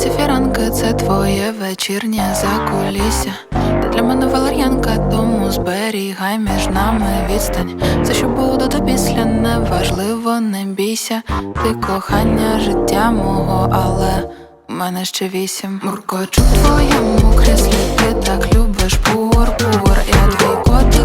Ціфіранка, це твоє вечірнє закулісся. Ти для мене валер'янка, тому зберігай між нами відстань. Це що буде до після, неважливо, не бійся. Ти кохання життя мого, але у мене ще вісім. Муркочу твоєму кріслі, ти так любиш пур-пур, я твій кот.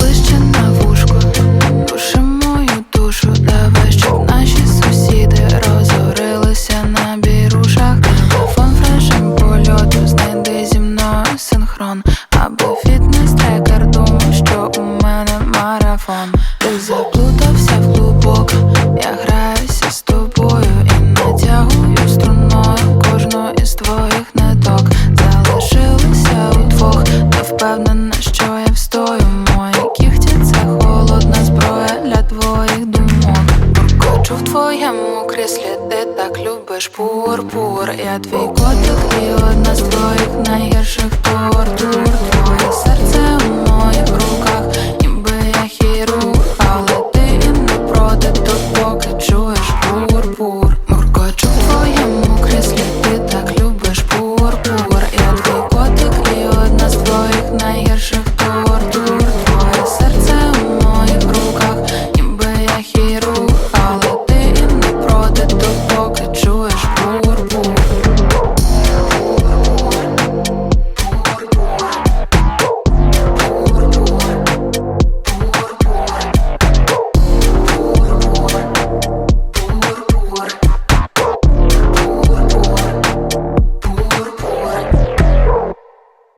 обличчя на твоєму кріслі ти так любиш пур-пур. Я твій котик і одна з твоїх найгірших тортур. Твоє серце у моїх руках, ніби я хірург. Але ти і не проти тут, поки чуєш пур-пур. Муркочу в твоєму кріслі, ти так любиш пурпур. Я твій котик і одна з твоїх найгірших тортур.